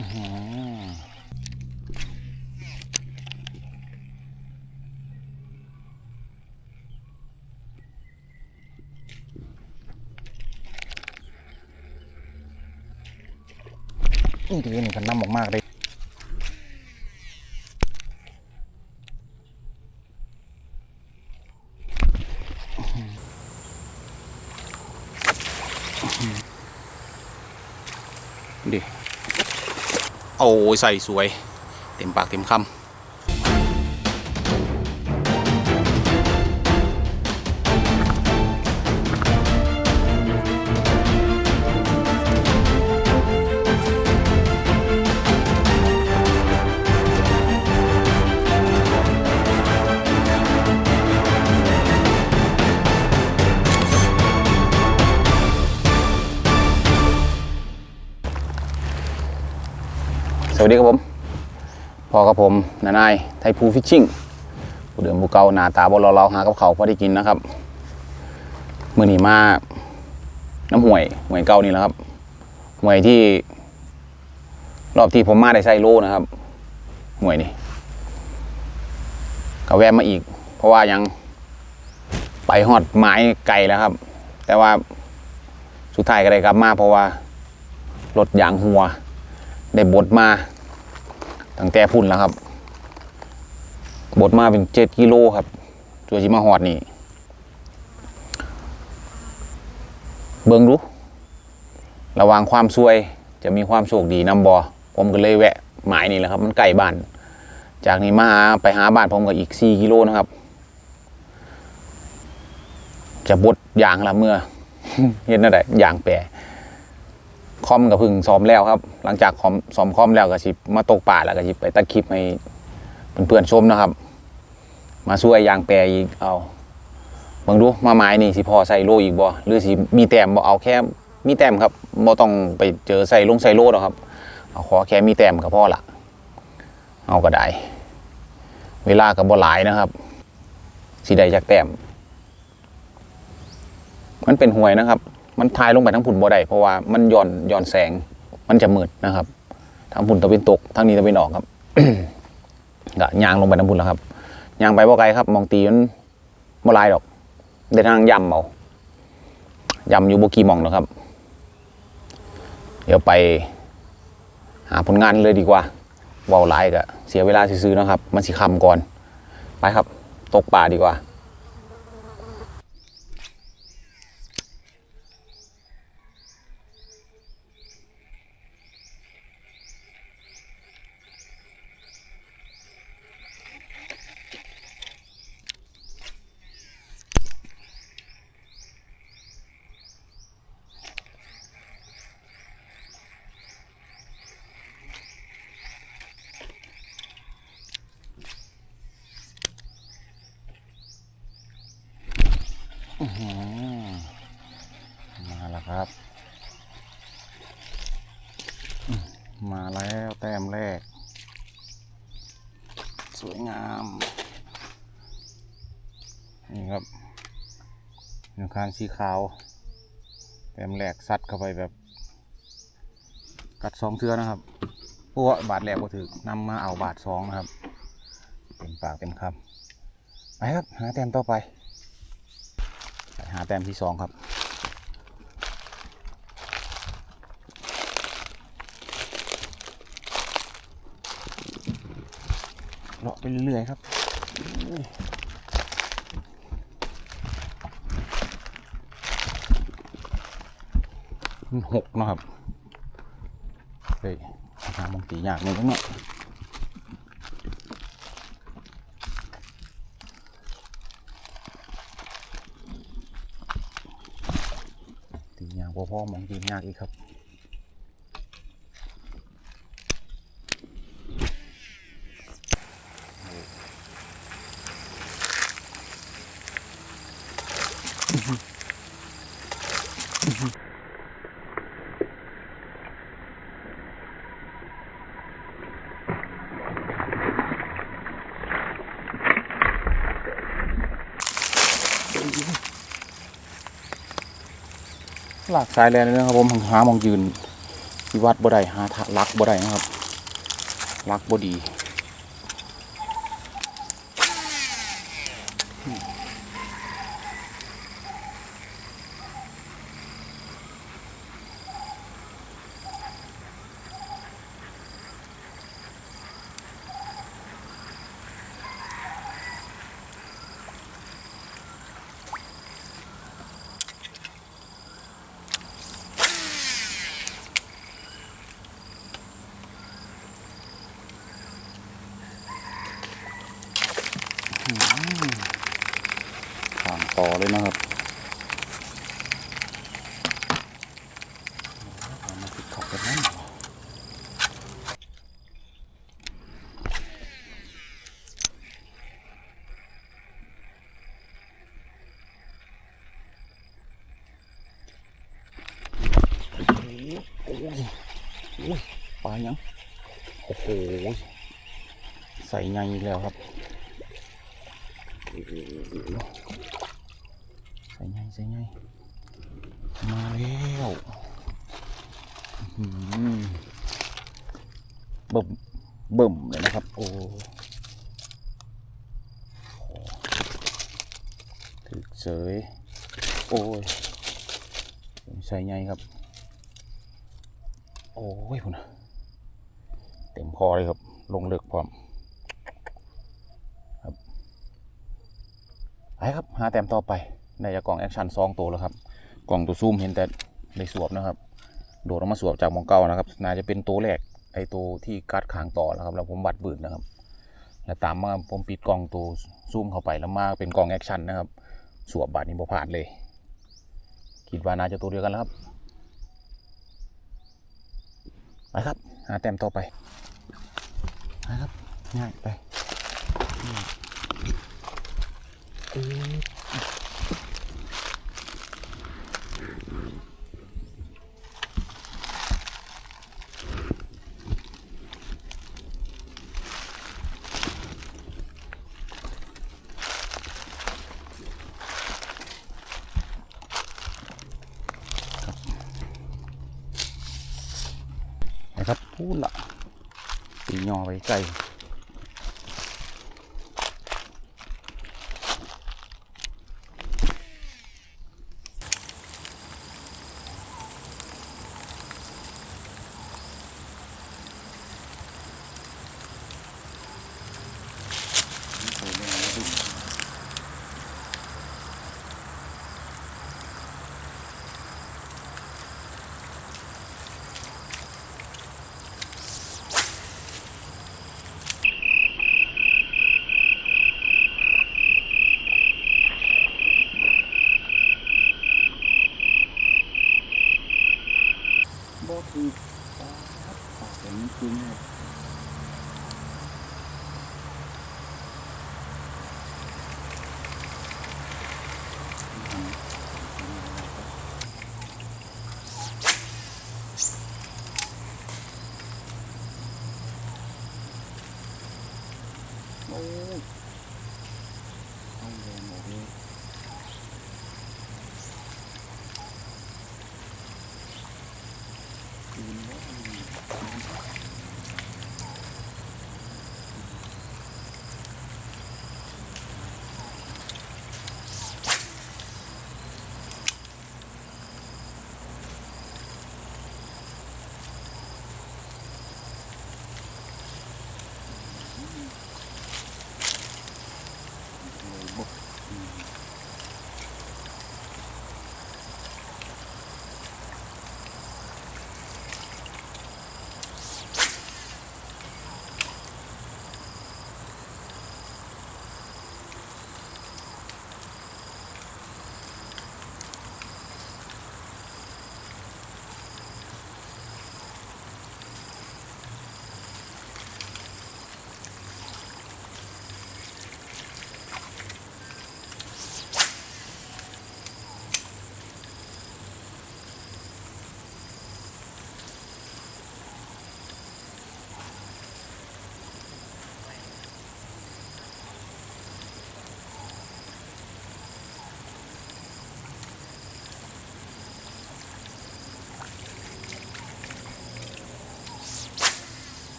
นี่ดีนี่กันน้ำมากๆเลย โอ้ยใส่สวย เต็มปากเต็มคำ ดีครับผมพอกับผมนานายไทยพูฟิชชิ่งผู้เดิมผู้เก่าหน้าตาบอลเราหากับเขาพอได้กินนะครับมือนีมาน้ำห่วยห่วยเก่านี่แหละครับห่วยที่ รอบที่ผมมาได้ใส่โลนะครับห่วยนี่ก็แวะมาอีก เพราะว่ายังไปหอดไม้ไกลแล้วครับ แต่ว่าสุดท้ายก็ได้กลับมาเพราะว่ารถยางหัว ได้บดมา ตั้งแต่พุ่นแล้วครับ บดมาเป็นเจ็ดกิโลครับ ตัวชิมาหอดนี่ เบิงดูระวังความซวยจะมีความโชคดีนำบอผมก็เลยแวะหมายนี่แหละครับ มันใกล้บ้าน จากนี้มาหาไปหาบ้านผมก็อีกสี่กิโลนะครับ จะบดยางละเมื่อเห็นนั่นแหละยางแปร คอมกับพึ่งซ้อมแล้วครับ หลังจากคอมซ้อมคอมแล้วก็สิมาตกป่าแล้วก็สิไปตัดคลิปให้เพื่อนๆชมนะครับ มาช่วยยางแปรอีกเอาเบิ่งดูมาไม้นี่สิพอใส่โลอีกบ่หรือสิมีแต้มบ่เอาแค่มีแต้มครับบ่ต้องไปเจอใส่ลงใส่โลหรอกครับเอาขอแค่มีแต้มก็พอละเอาก็ได้เวลาก็บ่หลายนะครับสิได้จากแต้มมันเป็นห่วยนะครับ มันทายลงไปทั้งผุนบ่ได้เพราะว่ามันย้อนย้อนแสงมันจะมืดนะครับทั้งผุนตะวันตกทั้งนี้ตะวันออกครับก็ยางลงไปทั้งผุนแล้วครับยางไปบ่ไกลครับ มองตีมันบ่ลายดอกเดินทางยำเอายำอยู่บ่กี่มองนะครับ เดี๋ยวไปหาผลงานเลยดีกว่าเว้าหลายก็เสียเวลาซื้อๆนะครับ มันสิคำก่อน ไปครับ ตกป่าดีกว่า มาแล้วครับ มาแล้วแต้มแรก สวยงาม นี่ครับหนึ่งคานสีขาว แต้มแรกซัดเข้าไปแบบ กัดสองเทือนะครับพวกบาทแรกก็ถือนำมาเอาบาทสองนะครับ เต็มปากเต็มคำไปครับ หาแต้มต่อไป หาแต้มที่สองครับเลาะไปเรื่อยๆครับหกนะครับเฮ้ยหามองตียากเลยทั้งเนาะตียาก พอพ่อมองยืนยากอีกครับอือ ลากสายแลนนะครับผมหามองยืนวิวัดบ่ได้หาทะลักบ่ได้นะครับลักบ่ดี ทางต่อ เลยนะครับเอามาติดขับกันนั่นโอ้โหยปลายัง โอ้โห ใส่ไงอีกแล้วครับ ใส่ไงใส่ไงมาแล้วอื้อหือ เบิ่มเบิ่มเลยนะครับ โอ้โหถึกเสย โอ้ยใส่ไงครับ โอ้ยพุ่นเต็มคอเลยครับ ลงเลือกพร้อมครับไปครับ หาแต้มต่อไป ในจากกล่องแอคชั่นซองตัวแล้วครับ กล่องตัวซูมเห็นแต่ในสวบนะครับ โดดออกมาสวบจากมองเก่านะครับ น่าจะเป็นตัวแรกไอตัวที่กัดขางต่อแล้วครับ แล้วผมบัดบืนนะครับ แล้วตามมาผมปิดกล่องตัวซูมเข้าไปแล้วมาเป็นกล่องแอคชั่นนะครับ สวบบัดนี้บ่ผ่านเลย คิดว่าน่าจะตัวเดียวกันแล้วครับ ไปครับ หาแต้มต่อไปไปครับ ง่ายไปนะครับพูดละตียอ ไปไก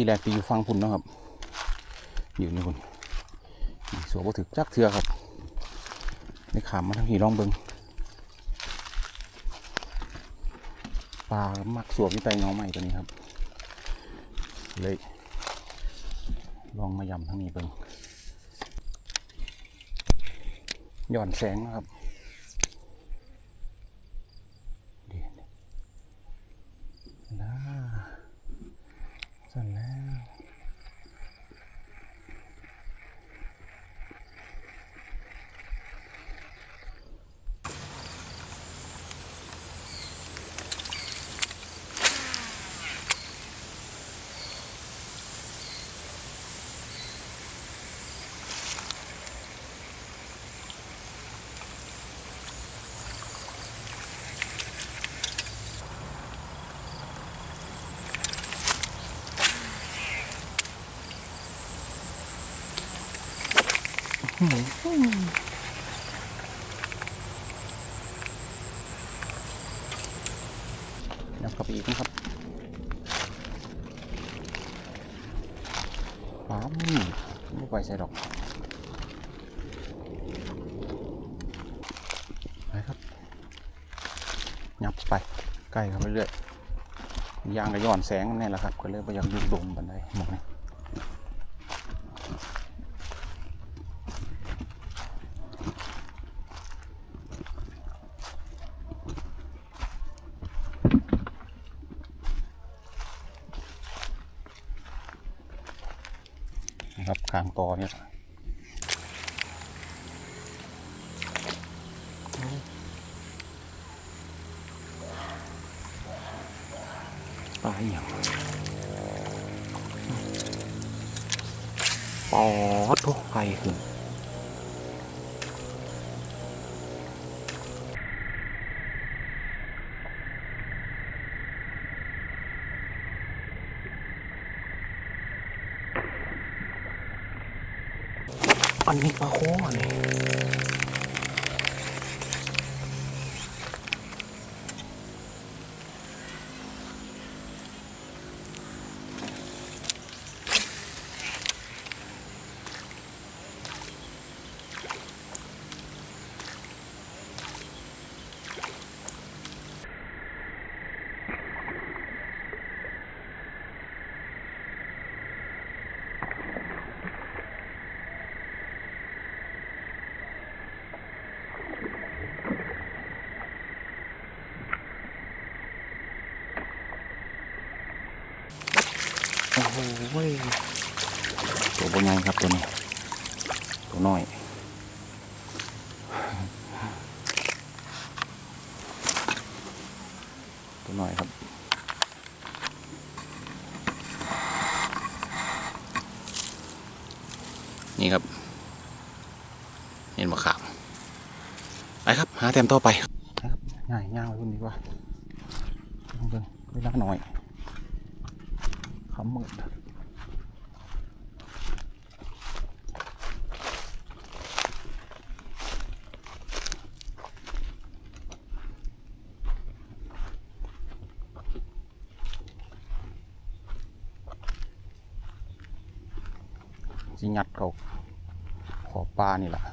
ที่แรกที่อยู่ฟังพุ่นนะครับ อยู่นี่คุณนี่สัวบ่ถึกจักเทือครับได้ขามมาทั้งทีลองเบิงปลามักสวบที่ไตเงาใหม่ตัวนี้ครับ เลยลองมายำทั้งนี้เบิงหย่อนแสงนะครับ ยับเข้าไปอีกนะครับปั๊มไม่ไปใส่ดอกไปครับยับไปใกล้เข้าไปเรื่อยยางก็ย้อนแสงนี่แหละครับ ก็เลยไปยังยุบดมบันไดหมองนี่ ครับคางตอเนี่ยปลาอย่างปอดโอ้ไกลขึ้น อันนี้ปลาโค้งอันนี้โอ้โหตัวเป็นไงครับตัวนี้ ตัวน้อยตัวน้อยครับนี่ครับเห็นมะขามไปครับ หาแต้มต่อไปครับง่ายง่ายรุ่นนี้ว่าเบิ่งเวลาหน่อยคำมืด สิงัดเขาขอบปลานี่แหละ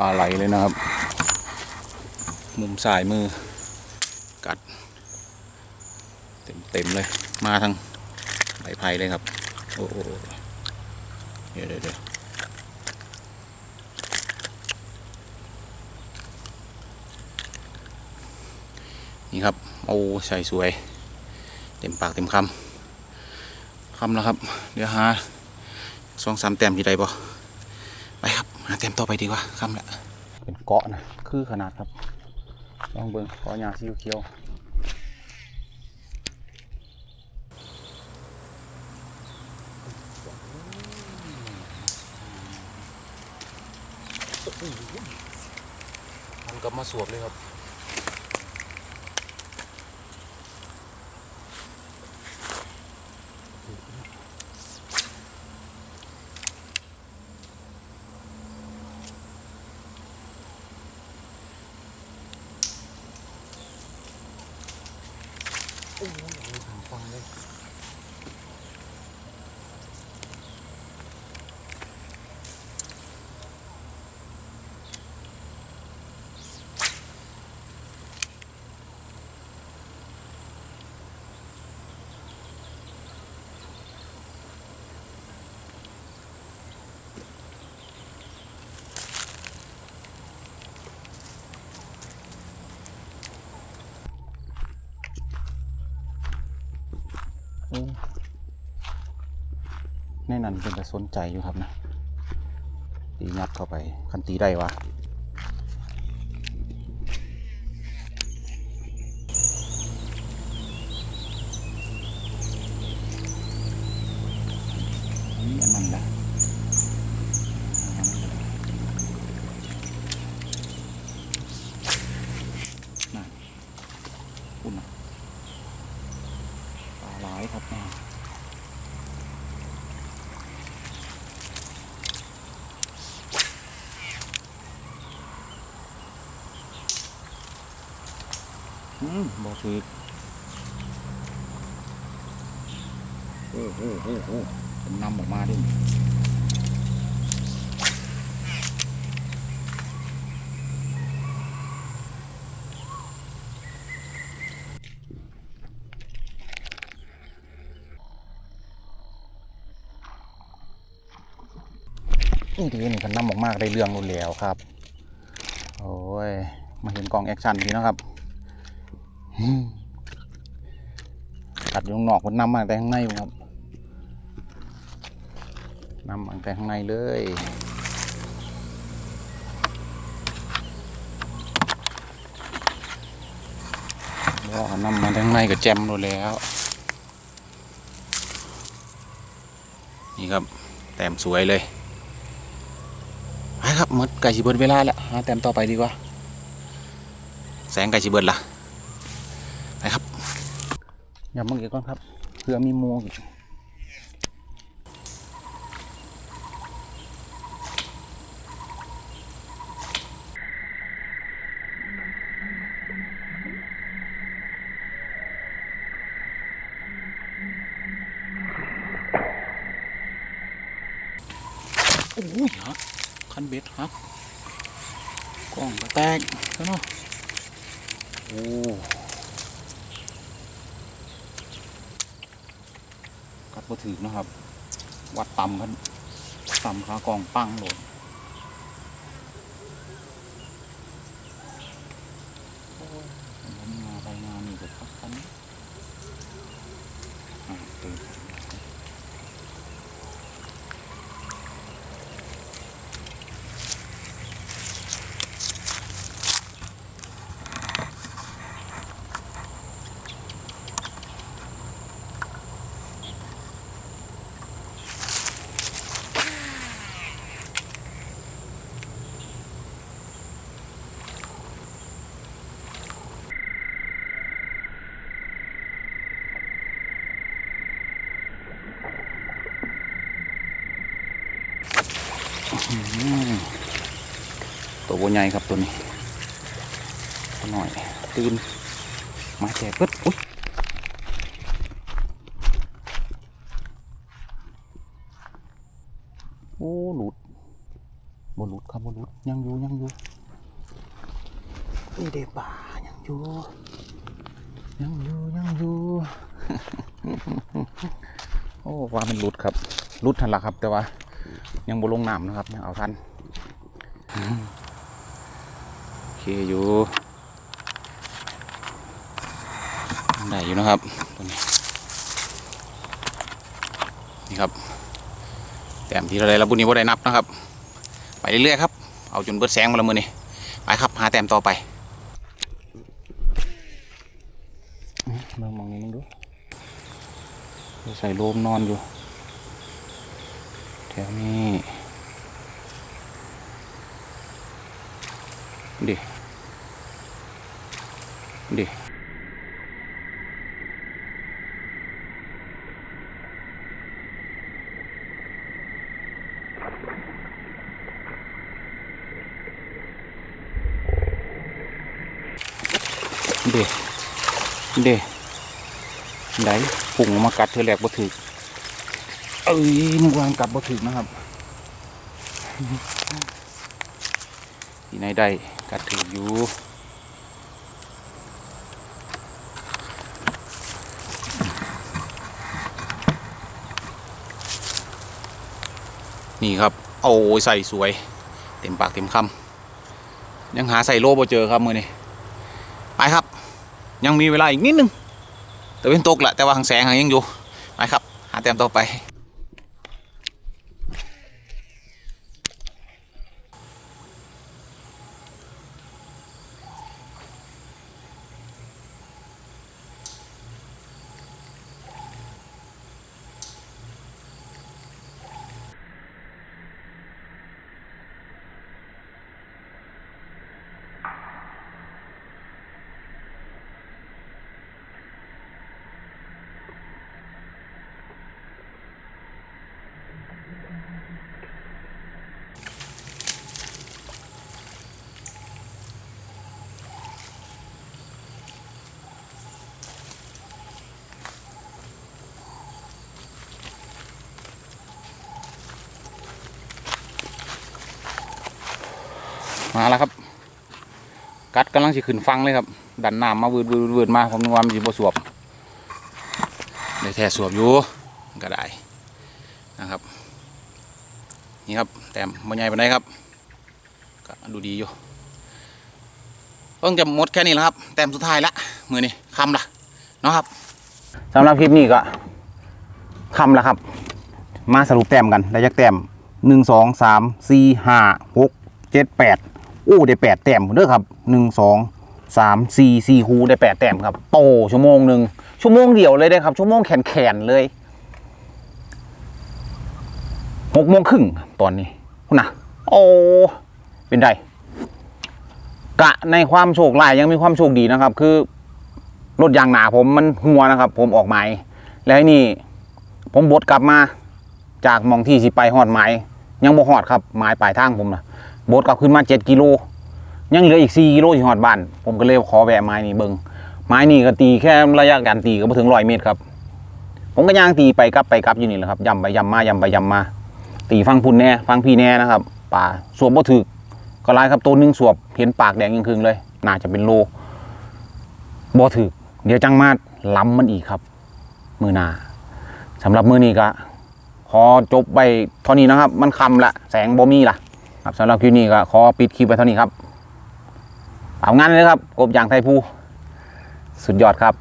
ลาไหลเลยนะครับ มุมซ้ายมือ กัด เต็มเต็มๆเลย มาทางใบไผ่เลยครับ โอ้โหเดี๋ยวเดี๋ยวเดี๋ยวนี่ครับ โอ้ใส่สวย เต็มปากเต็มคำคำแล้วครับ เดี๋ยวหาสองสามแต้มที่ใดบ่ ไปครับหาแต้มต่อไปดีกว่าคำละเป็นเกาะนะคือขนาดครับ ลองเบิ่งเกาะหญ้าสีเขียวมันก็มาสวบเลยครับ ฟังเลย โอ้ในนั้นเป็นแต่สนใจอยู่ครับนะตียัดเข้าไปคันตีได้วะนี่อันนั้นแหละนั่นอุ่นนะปลาหลายครับแม่ อืมบ่ถือโอ้โหโอ้โหผมนำออกมาดินี่ดีนี่กันนำออกมากได้เรื่องรุนแล้วครับ โอ้ย มาเห็นกองแอคชั่นดีนะครับ ตัดอยู่ข้างนอกคนนำมาแต่ข้างในครับนำมาแต่ข้างในเลยแล้านำมาแต่ข้างในก็แจมดูแล้ว นี่ครับ แต้มสวยเลยไปครับหมดไก่ชิเบิดเวลาแล้วหาแต้มต่อไปดีกว่า แสงไก่ชิเบิดล่ะไปครับ อย่ามึงอีกก่อนครับเพื่อมีมูอีกโอ้ยฮักคันเบ็ดฮักกล้องก็แตกซะเนาะโอ้ กัด บ่ถือนะครับ วัดต่ำกันต่ำขากองปังโหลดโอ้ยผมงาใบงานี่ก็พักกันอ่าตื่นอืม ตัวโบใหญ่ครับตัวนี้ตัวหน่อยตื่นมาแจกเปิดอุ้ยโอ้หลุดบหลุดครับบหลุดยังอยู่ยังอยู่นี่เด็ป่ายังอยู่ยังอยู่ยังอยู่โอ้ว่ามันหลุดครับหลุดทันละครับ แต่ว่า ยังบ่ลงน้ำนะครับยังเอาทันอืมโอ เคอยู่ได้อยู่นะครับตัวนี้นี่ครับแต้มที่เราได้ระบุนี้ว่าได้นับนะครับ ไปเรื่อยๆครับเอาจนเบิดแสงมาและมือนี่ไปครับหาแต้มต่อไปมามองนี้มึงดูใส่โลมนอนอยู่แถวนี้ ดิดิเด็เด็ไหนปุ่งมากัดเธอแหลกบ่ถึก เอ้ยนึกว่ามันกัดบ่ถึกนะครับที่ไหนได้ กัดถึกอยู่นี่ครับโอ้ใส่สวย เต็มปากเต็มคำยังหาใส่โลบ่เจอครับมือนี้ไปครับ ยังมีเวลาอีกนิดนึงแต่เป็นตกแหละแต่ว่าหางแสงหางยังอยู่ไปครับ หาแต้มต่อไป มาแล้วครับ กัดกำลังสิขึ้นฟังเลยครับ ดันน้ำมาวืดวืดวืดมาผมนึกว่ามันสิบสวบได้แท้สวบอยู่ก็ได้นะครับ นี่ครับ แต้มบ่ใหญ่ปานใดครับก็ดูดีอยู่เพิ่งจะหมดแค่นี้แล้วครับ แต้มสุดท้ายละมือนี้คำละเนาะครับสำหรับคลิปนี้ก็คำละครับ มาสรุปแต้มกันได้ยักแต้มหนึ่งสองสามสี่ห้าหกเจ็ดแปด โอ้ได้แปดแต้มเด้อครับหนึ่งสองสามสี่สี่คูได้แปดแต้มครับ โตชั่วโมงหนึ่งชั่วโมงเดียวเลยได้ครับ ชั่วโมงแขนแขนเลยหกโมงครึ่งตอนนี้คุณนะโอ้เป็นไดกะในความโชคร้ายยังมีความโชคดีนะครับ คือรถยางหนาผมมันหัวนะครับ ผมออกไม้แล้วนี่ ผมบดกลับมาจากมองที่สิไปหอดไม้ยังบ่หอดครับไม้ปลายทางผมนะ บดกลับขึ้นมาเจ็ดกิโลยังเหลืออีกสี่กิโลที่หอดบ้าน ผมก็เลยขอแวะไม้นี่เบิงไม้นี่ก็ตีแค่ระยะการตีก็บ่ถึงร้อยเมตรครับ ผมก็ย่างตีไปกลับไปกลับอยู่นี่แหละครับย่ำไปย่ำมาย่ำไปย่ำมา ตีฟังพุ่นแน่ฟังพี่แน่นะครับป่าสวบบ่ถึกก็ร้ายครับตัวหนึงสวบเห็นปากแดงยังคืงเลย น่าจะเป็นโลบ่ถึก เดี๋ยวจังมาล้ำมันอีกครับ มือนาสำหรับมือนี้ก็ขอจบไปเท่านี้นะครับ มันคำละแสงบ่มีละ ครับสำหรับคลิปนี้ก็ขอปิดคลิปไปเท่านี้ครับ เอางั้นเลยครับกบยางไทยภูสุดยอดครับ